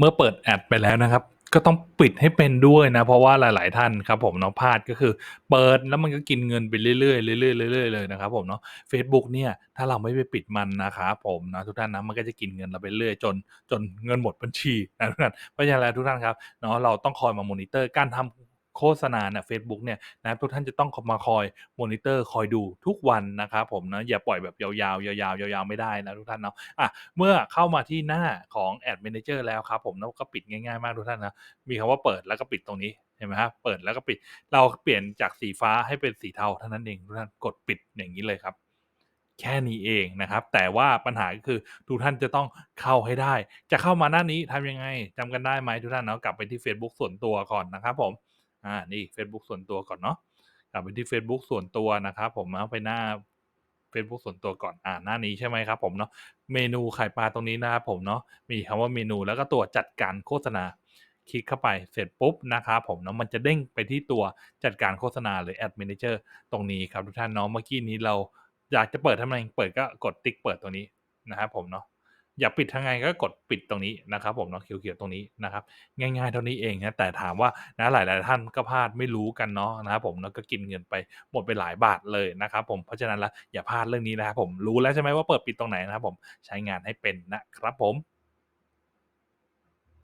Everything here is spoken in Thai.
เมื่อเปิดแอดไปแล้วนะครับ ก็ต้องปิดให้เป็นด้วยนะ เพราะว่าหลาย ๆ ท่านครับผมเนาะพลาดก็คือเปิดแล้วมันก็กินเงินไปเรื่อยๆเรื่อยๆเรื่อยๆเลยนะครับผมเนาะเฟซบุ๊กเนี่ยถ้าเราไม่ไปปิดมันนะครับผมนะทุกท่านนะมันก็จะกินเงินเราไปเรื่อยจนจนเงินหมดบัญชีนะทุกท่านเพราะฉะนั้นทุกท่านครับเนาะเราต้องคอยมามอนิเตอร์การทำ โฆษณาเนี่ยเฟซบุ๊กเนี่ยนะทุกท่านจะต้องมาคอยมอนิเตอร์คอยดูทุกวันนะครับผมนะอย่าปล่อยแบบยาวๆ ยาวๆยาวๆไม่ได้นะทุกท่านเนาะอะเมื่อเข้ามาที่หน้าของ Ad Manager แล้วครับผมแล้วก็ปิดง่ายๆมากทุกท่านนะมีคำว่าเปิดแล้วก็ปิดตรงนี้เห็นไหมครับเปิดแล้วก็ปิดเราเปลี่ยนจากสีฟ้าให้เป็นสีเทาเท่านั้นเองทุกท่านกดปิดอย่างนี้เลยครับแค่นี้เองนะครับ แต่ว่าปัญหาก็คือทุกท่านจะต้องเข้าให้ได้ จะเข้ามาหน้านี้ทำยังไงจำกันได้ไหมทุกท่านเนาะกลับไปที่ Facebook ส่วนตัวก่อนนะครับผม อ่านี่ Facebook ส่วนตัวก่อนเนาะกลับไปที่ Facebook ส่วนตัวนะครับผมเอาไปหน้า Facebook ส่วนตัวก่อนอ่าหน้านี้ใช่ไหมครับผมเนาะเมนูไข่ปลาตรงนี้นะครับผมเนาะมีคำว่าเมนูแล้วก็ตัวจัดการโฆษณาคลิกเข้าไปเสร็จปุ๊บนะครับผมเนาะมันจะเด้งไปที่ตัวจัดการโฆษณาหรือ Ad Manager ตรงนี้ครับทุกท่านเนาะเมื่อกี้นี้เราอยากจะเปิดทำไมเปิดก็กดติ๊กเปิดตรงนี้นะครับผมเนาะ อยากปิดทางไงก็กดปิดตรงนี้นะครับ ผมเนาะเขียวๆตรงนี้นะครับ ง่ายๆเท่านี้เองนะแต่ถามว่านะหลายๆท่านก็พลาดไม่รู้กันเนาะนะครับผมแล้วก็กินเงินไปหมดไปหลายบาทเลยนะครับ ผมเพราะฉะนั้นแล้วอย่าพลาดเรื่องนี้นะครับผมรู้แล้วใช่ไหมว่าเปิดปิดตรงไหนนะครับผมใช้งานให้เป็นนะครับผม